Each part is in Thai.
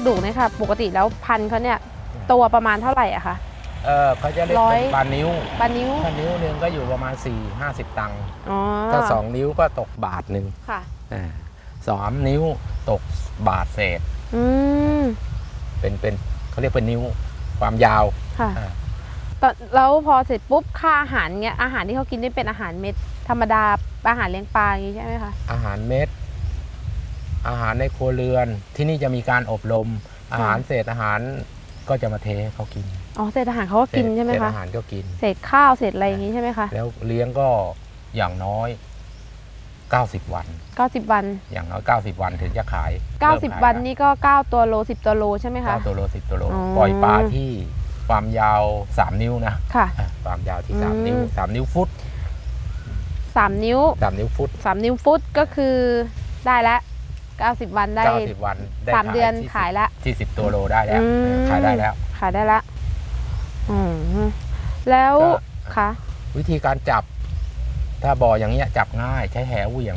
ปลาดุกเนี่ยค่ะ ปกติแล้วพันธุ์เขาเนี่ยตัวประมาณเท่าไหร่อะคะเออเขาจะเรียกร้อยเป็นปลานิ้วปลานิ้วถ้านิ้วหนึ่งก็อยู่ประมาณ 4 50 ตังค์อ๋อถ้า2นิ้วก็ตกบาทหนึ่งค่ะอ่าสามนิ้วตกบาทเศษอืมเป็นเป็นเขาเรียกเป็นนิ้วความยาวค่ะอ่าตอนแล้วพอเสร็จปุ๊บค่าอาหารเงี้ยอาหารที่เขากินนี่เป็นอาหารเม็ดธรรมดาอาหารเลี้ยงปลาอย่างงี้ใช่ไหมคะอาหารเม็ด อาหารในครัวเรือน ที่นี่จะมีการอบรม อาหารเศษอาหารก็จะมาเทให้เขากินอ๋อเศษอาหารเขาก็กินเศษใช่ไหมเศษคะอาหารก็กิน เศษข้าวเศษอะไรอย่างงี้ใช่ไหมคะแล้วเลี้ยงก็อย่างน้อย 90 วัน 90 วัน อย่างน้อย 90 วันถึงจะขายเริ่มขาย90 วันนี่ก็ 9 ตัวโล 10 ตัวโลใช่ไหมคะเก้าตัวโลสิบตัวโลอ๋อปล่อยปลาที่ความยาว 3 นิ้วนะค่ะอะความยาวที่อืม3นิ้ว 3 นิ้วฟุต 3 นิ้ว 3 นิ้วฟุต 3 นิ้วฟุตก็คือได้แล้ว 90 วันได้ 90 วันได้สามเดือนที่ขายละที่10ตัวโลได้แล้วอืมเออขายได้แล้ว ขายได้ละอืมแล้วก็ ค่ะวิธีการจับ ถ้าบ่ออย่างเงี้ยจับง่ายใช้แหเหวี่ยง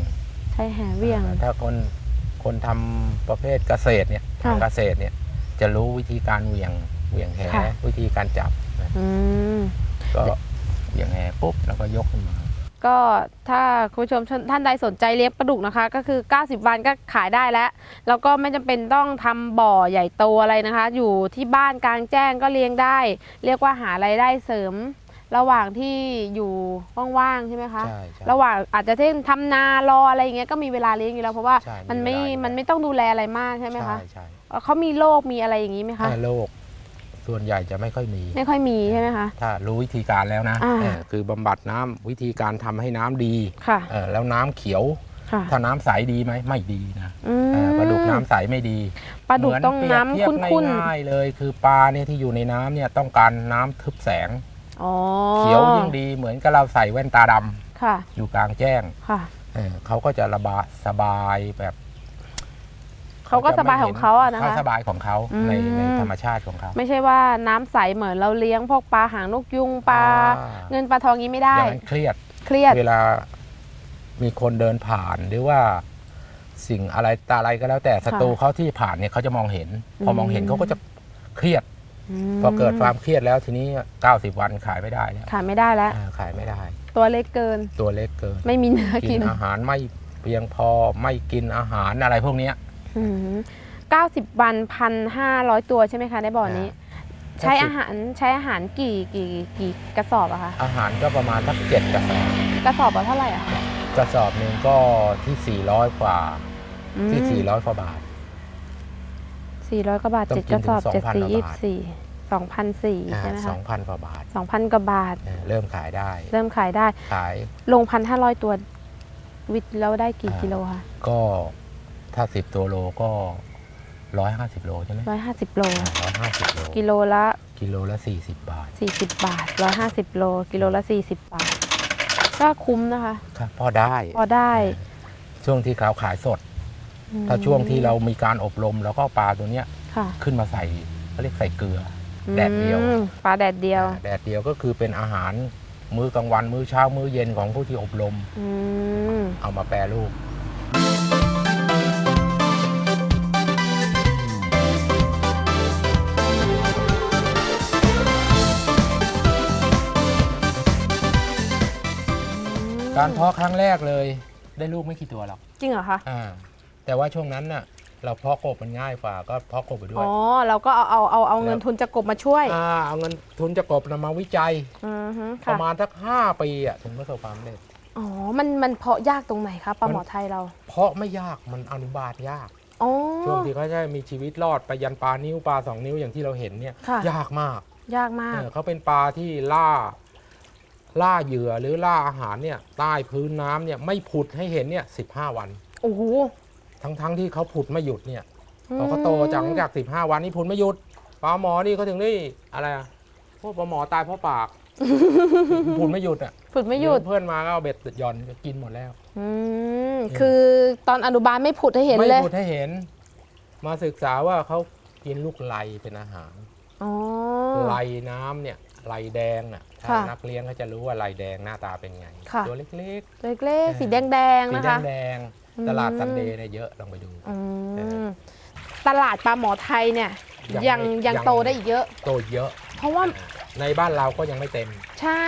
ใช้แหเวียง อ่าถ้าคนคนทำประเภทเกษตรเนี่ยค่ะทำเกษตรเนี่ย จะรู้วิธีการเหวี่ยงเหวี่ยงแหค่ะ วิธีการจับนะอืม ก็เหวี่ยงแหปุ๊บแล้วก็ยกขึ้นมา ก็ถ้าคุณผู้ชมท่านใดสนใจเลี้ยงปลาดุกนะคะ ก็คือ 90 วันก็ขายได้แล้ว แล้วก็ไม่จำเป็นต้องทำบ่อใหญ่โตอะไรนะคะ อยู่ที่บ้านกลางแจ้งก็เลี้ยงได้ เรียกว่าหารายได้เสริม ระหว่างที่อยู่ว่างๆใช่ไหมคะ ใช่ใช่ ระหว่างอาจจะเช่นทำนารออะไรอย่างเงี้ยก็มีเวลาเลี้ยงอยู่แล้วเพราะว่าใช่มันไม่มีเวลาอยู่ มันไม่ต้องดูแลอะไรมากใช่ไหมคะใช่ใช่เขามีโรคมีอะไรอย่างนี้ไหมคะถ้าโรค ส่วนใหญ่จะไม่ค่อยมีไม่ค่อยมีใช่ไหมคะ ถ้ารู้วิธีการแล้วนะอ่า เออคือบำบัดน้ำวิธีการทำให้น้ำดีค่ะเออแล้วน้ำเขียว ค่ะถ้าน้ำใสดีไหมไม่ดีนะอืเออมปลาดุกน้ำใสไม่ดีปลาดุกเหมืนต้องเปรียบน้ำเทียบข้นง่ายๆเลย คือปลาเนี่ยที่อยู่ในน้ำเนี่ยต้องการน้ำทึบแสง ๆอ๋อเขียวยิ่งดีเหมือนกับเราใส่แว่นตาดำค่ะอยู่กลางแจ้งค่ะ เออเขาก็จะระบายสบายแบบ เขาก็สบายของเขาอะนะเขาคะสบายของเขาอืมในในธรรมชาติของเขาไม่ใช่ว่าน้ำใสเหมือนเราเลี้ยงพวกปลาหางนกยุงปลาอ่าเงินปลาทองนี้ไม่ได้อย่างนั้นเครียดเครียดเวลา มีคนเดินผ่านหรือว่าสิ่งอะไรตาอะไรก็แล้วแต่ศัตรูเขาที่ผ่านเนี่ยเขาจะมองเห็น พอมองเห็นอืมเขาก็จะเครียดมพอเกิดความเครียดแล้วทีนี้90วันขายไม่ได้แล้วขายไม่ได้แล้วอ่าขายไม่ได้ ตัวเล็กเกิน ตัวเล็กเกิน ไม่มีเนื้อกิกินนอาหารไม่เพียงพอไม่กินอาหารอะไรพวกเนี้ย เก้าสิบวันพันห้าร้อยตัวใช่ไหมคะในบ่อนี้อ่าใช้อาหารใช้อาหารกี่กี่กี่กระสอบอะคะอาหารก็ประมาณสักเจ็ดกระสอบกระสอบละเท่าไหร่อะคะกระสอบหนึ่งก็ที่400กว่าที่400กว่าบาทสี่ร้อยกว่าบาทต้องเจ็ดกิกนระสอบถึงเจ็ดสี่2,000ยี่สิบสี่สองพันสี่อ่าใช่ไหมสคะองพันกว่าบาทสองพันกว่าบาทเออเริ่มขายได้ เริ่มขายได้ขายลงพันห้าร้อยตัววิทย์แล้วได้กี่อ่ากิโลคะก็ ถ้า 10 ตัวโลก็ 150 โลใช่ไหมร้อยห้าสิบโล ร้อยห้าสิบโลกิโลละ กิโลละ 40 บาทสี่สิบบาทร้อยห้าสิบโล กิโลละสี่สิบบาท ก็คุ้มนะคะ ครับพอได้พอได้ช่วงที่เขาขายสด ถ้าช่วงที่เรามีการอบรมแล้วก็เอาปลาตัวเนี้ยค่ะขึ้นมาใส่เขาเรียกใส่เกลือ แดดเดียว อืมปลาแดดเดียวอ่าแดดเดียวก็คือเป็นอาหารมื้อกลางวันมื้อเช้ามื้อเย็นของผู้ที่อบรม อืมเอามาแปรรูป การเพาะครั้งแรกเลย ได้ลูกไม่กี่ตัวหรอกจริงเหรอคะอ่าแต่ว่าช่วงนั้นน่ะ เราเพาะกบมันง่ายกว่าก็เพาะกบไปด้วอ๋ย อเราก็เอาเอาเอาเอาเงินทุนจากกบมาช่วยอ่าเอาเงินทุนจากกบนำมาวิจัยอือฮึปค่ะระมาณสักห้าปีอะถึงประสบความสำเร็จ อ๋อมันมันเพาะยากตรงไหนคะปลาหมอไทยเราเพาะไม่ยากมันอนุบาลยาก อ๋อ ช่วงที่เขาจะมีชีวิตรอดไปยันปลานิ้วปลาสองนิ้วอย่างที่เราเห็นเนี่ยค่ะ ยากมากยากมาก เออเขาเป็นปลาที่ล่า ล่าเหยื่อหรือล่าอาหารเนี่ยใต้พื้นน้ำเนี่ยไม่ผุดให้เห็นเนี่ยสิบห้าวัน โอ้โห ทั้งๆที่เขาผุดไม่หยุดเนี่ยพอเขาโตจากจากสิบห้าวันนี่ผุดไม่หยุดปลาหมอนี่เขาถึงได้อะไรอะพวกปลาหมอตายเพราะปากผุดไม่หยุดอะฝึกไม่หยุดเพื่อนมาก็เอาเบ็ดหย่อนก็กินหมดแล้วอืมคือตอนอนุบาลไม่ผุดให้เห็นไม่เลยผุดให้เห็น มาศึกษาว่าเขากินลูกไลเป็นอาหารอ๋อไลน้ำเนี่ย ไลแดงน่ะถ้าค่ะนักเลี้ยงเขาจะรู้ว่าไลแดงหน้าตาเป็นไง ค่ะ ตัวเล็กตัวเล็กๆสีแดงๆๆสีนะคะแดงอืมๆตลาดซันเดย์เนี่ยเยอะลองไปดู อืเอมตลาดปลาหมอไทยเนี่ย ยัยังงไม่ยังยัง โตได้อีกเยอะ โตเยอะ เพราะว่าในบ้านเราก็ยังไม่เต็มใช่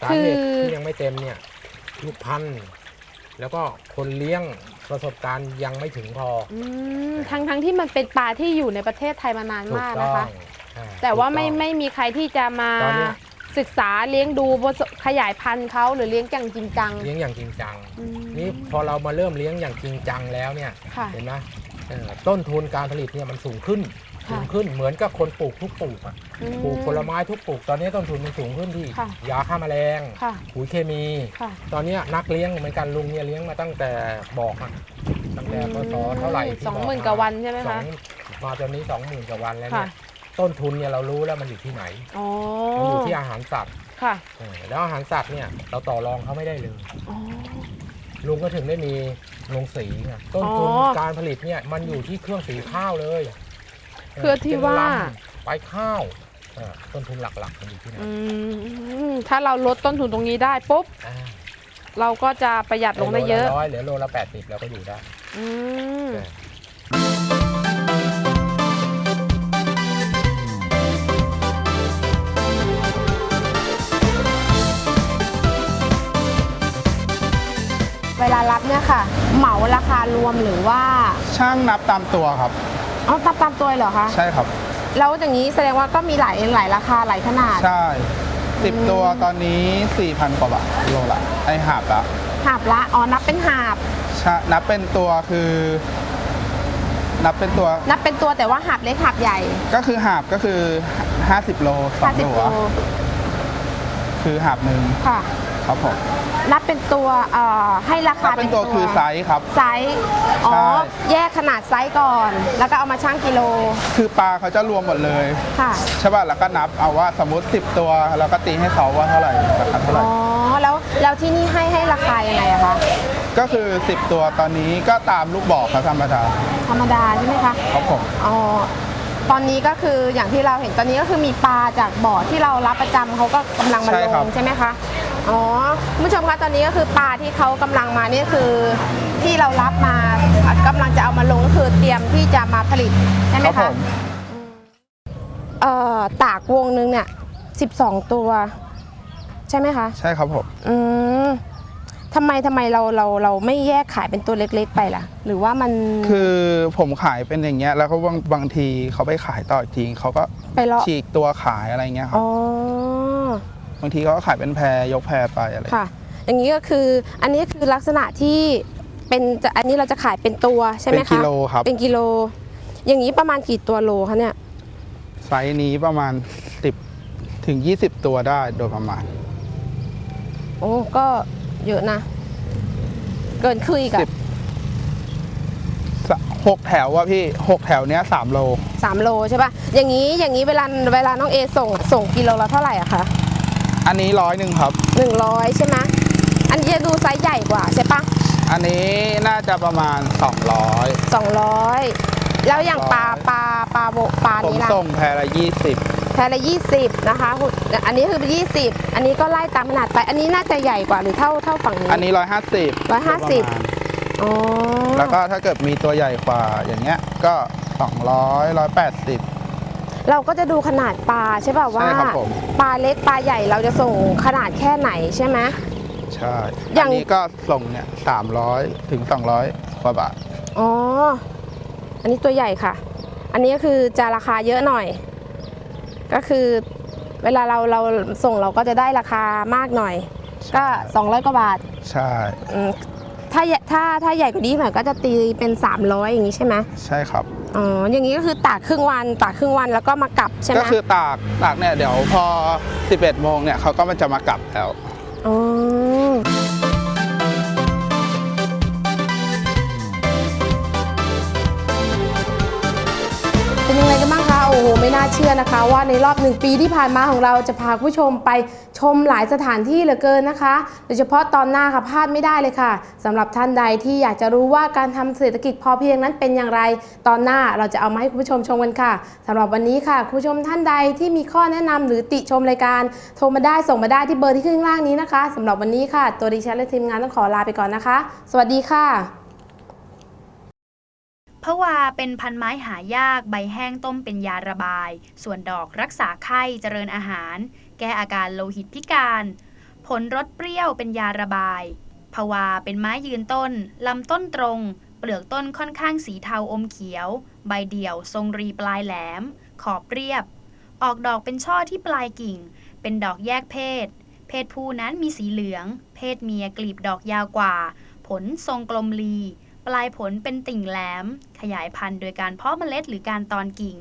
สาคือ เหตุที่ยังไม่เต็มเนี่ยลูกพันธุ์แล้วก็คนเลี้ยงประสบการณ์ยังไม่ถึงพอ อืมทั้งทั้งที่มันเป็นปลาที่อยู่ในประเทศไทยมานานถูกมากต้นะองคะอ่ แต่ว่าถูกไม่องไม่มีใครที่จะมาตอนเนี้ยศึกษาเลี้ยงดูขยายพันธุ์เขาหรือเลี้ยงอย่างจริงจัง เลี้ยงอย่างจริงจังอืมนี่พอเรามาเริ่มเลี้ยงอย่างจริงจังแล้วเนี่ยค่ะเห็นไหมเอ่อต้นทุนการผลิตเนี่ยมันสูงขึ้นค่ะสูงขึ้นเหมือนกับคนปลูกทุกปลูกอะอืมปลูกผลไม้ทุกปลูก ตอนนี้ต้นทุนมันสูงขึ้นที่ค่ะยาฆ่าแมลงค่ะปุ๋ยเคมีค่ะตอนเนี้ยนักเลี้ยงเหมือนกันลุงเนี่ยเลี้ยงมาตั้งแต่บอกอะตั้งแต่พศเท่าไหร่ที่สองบหมื่นกว่าวันใช่ไหมสอคะงมาตอนนี้สองหมื่นกว่าวันแล้วเนี่ค่ะย ต้นทุนเนี่ยเรารู้แล้วมันอยู่ที่ไหนอ๋อมันอยู่ที่อาหารสัตว์ค่ะเออแล้วอาหารสัตว์เนี่ยเราต่อรองเขาไม่ได้เลยอ๋อ ลุงก็ถึงได้มีโรงสีไงต้นทุนอ๋อการผลิตเนี่ยมันอยู่ที่เครื่องสีข้าวเลยเพื่อที่ว่า เป็นลำไปข้าวเออต้นทุนหลักๆมันอยู่ที่ไหนอืมถ้าเราลดต้นทุนตรงนี้ได้ปุ๊บ อ่าเราก็จะประหยัดลงได้เยอะ โลละร้อยเหลือโลละแปดสิบเราก็อยู่ได้ อืมเอ เวลารับเนี่ยค่ะ เหมาราคารวมหรือว่าช่างนับตามตัวครับ เอาตามตามตัวเลยเหรอคะใช่ครับ แล้วอย่างนี้แสดงว่าก็มีหลายหลายราคาหลายขนาดใช่อืม10ตัวตอนนี้4,000กว่าบาทโลละไอหาบละหาบละอ๋อนับเป็นหาบใช่นับเป็นตัวคือ นับเป็นตัว นับเป็นตัวแต่ว่าหาบเล็กหาบใหญ่ ก็คือหาบก็คือ50โลสอง50ตัวโลคือหาบหนึ่งค่ะครับผม นับเป็นตัวเอ่อให้ราคานับเป็นตัวคือไซส์ครับ ไซส์อ๋อ ใช่ แยกขนาดไซส์ก่อน แล้วก็เอามาชั่งกิโลคือปลาเขาจะรวมหมดเลยค่ะใช่ป่ะแล้วก็นับเอาว่าสมมติ 10 ตัวแล้วก็ตีให้เขาว่าเท่าไหร่ราคาเท่าไหอ๋ร่ อแล้วแล้วที่นี่ให้ให้ราคายังไงอะคะก็คือ 10 ตัวตอนนี้ก็ตามลูกบอกครับธรรมดาธรรมดาใช่ไหมคะ ครับผม อ๋อ ตอนนี้ก็คืออย่างที่เราเห็นตอนนี้ก็คือมีปลาจากบ่อที่เรารับประจำเขาก็กำลังมาใช่ลครับ งใช่ไหมคะ อ๋อคุณผู้ชมคะตอนนี้ก็คือปลาที่เขากำลังมานี่คือที่เรารับมากำลังจะเอามาลงก็คือเตรียมที่จะมาผลิตใช่ไหมครับผคะมเอ่อตากวงนึงเนี่ย12ตัว ใช่ไหมคะ ใช่ครับผมอืมทำไมทำไมเราเราเราไม่แยกขายเป็นตัวเล็ก ๆ ไปล่ะ หรือว่ามันคือผมขายเป็นอย่างเงี้ย แล้วก็บางบางทีเขาไปขายต่ออีกทีเขาก็ไปเลาะฉีกตัวขายอะไรเงี้ยครับอ๋อ บางทีเขาก็ขายเป็นแพรยกแพรไปอะไรค่ะ อย่างนี้ก็คืออันนี้คือลักษณะที่เป็นจะอันนี้เราจะขายเป็นตัวใช่ไหมเป็นคะกิโลครับ เป็นกิโล อย่างนี้ประมาณกี่ตัวโลคะเนี่ยไซส์นี้ประมาณ 10 ถึง 20 ตัวได้โดยประมาณ โอ้ก็เยอะนะ เกินครึ่งอีกอะสิบสหกแถวอะพี่หกแถวเนี้ยสามโลสามโลใช่ปะอย่างนี้อย่างนี้เวลาเวลาน้องเอส่งส่งกิโลละเท่าไหร่อะคะ อันนี้ร้อยหนึ่งครับหนึ่งร้อยใช่ไหมอันนี้จะดูไซส์ใหญ่กว่าใช่ปะอันนี้น่าจะประมาณ 200สองร้อยแล้วอย่างปลาปลาปลาโบปลาผมนี้ล่ะส่งแพรละ20 แพรละยี่สิบนะคะคุณอันนี้คือยี่สิบอันนี้ก็ไล่ตามขนาดไป อันนี้น่าจะใหญ่กว่าหรือเท่าเท่าฝั่งนี้ อันนี้ 150 150 อ๋อ แล้วก็ถ้าเกิดมีตัวใหญ่กว่าอย่างเงี้ยก็ 200 180 เราก็จะดูขนาดปลาใช่ป่ะว่า ใช่ครับผม ปลาเล็กปลาใหญ่เราจะส่งขนาดแค่ไหนใช่ไหม ใช่อย่าอังนนี้ก็ส่งเนี่ย300ถึง200กว่าบาท อ๋อ อันนี้ตัวใหญ่ค่ะ อันนี้ก็คือจะราคาเยอะหน่อย ก็คือเวลาเราเราส่งเราก็จะได้ราคามากหน่อย ก็ 200 กว่าบาทใช่อืมถ้าใหญ่ถ้าถ้าใหญ่กว่านี้หน่อยก็จะตีเป็น 300 อย่างนี้ใช่ไหม ใช่ครับ อ๋อ อย่างนี้ก็คือตากครึ่งวันตากครึ่งวันแล้วก็มากลับใช่ไหมก็คือตากตากเนี่ยเดี๋ยวพอ 11โมงเนี่ยเขาก็มันจะมากลับแล้ว อ๋อ น่าเชื่อนะคะ ว่าในรอบหนึ่งปีที่ผ่านมาของเราจะพาผู้ชมไปชมหลายสถานที่เหลือเกินนะคะ โดยเฉพาะตอนหน้าค่ะพลาดไม่ได้เลยค่ะสำหรับท่านใดที่อยากจะรู้ว่าการทำเศรษฐกิจพอเพียงนั้นเป็นอย่างไร ตอนหน้าเราจะเอามาให้คุณผู้ชมชมกันค่ะสำหรับวันนี้ค่ะคุณผู้ชมท่านใดที่มีข้อแนะนำหรือติชมรายการโทรมาได้ส่งมาได้ที่เบอร์ที่ขึ้นข้างล่างนี้นะคะสำหรับวันนี้ค่ะ ตัวดิฉันและทีมงานต้องขอลาไปก่อนนะคะ สวัสดีค่ะ พะวาเป็นพันไม้หายากใบแห้งต้มเป็นยาระบาย ส่วนดอกรักษาไข้เจริญอาหาร แก้อาการโลหิตพิการ ผลรสเปรี้ยวเป็นยาระบายพะวาเป็นไม้ยืนต้น ลำต้นตรง เปลือกต้นค่อนข้างสีเทาอมเขียว ใบเดี่ยว ทรงรีปลายแหลม ขอบเรียบ ออกดอกเป็นช่อที่ปลายกิ่ง เป็นดอกแยกเพศ เพศผู้นั้นมีสีเหลือง เพศเมียกลีบดอกยาวกว่า ผลทรงกลมลี ปลายผลเป็นติ่งแหลม ขยายพันธุ์โดยการเพาะเมล็ดหรือการตอนกิ่ง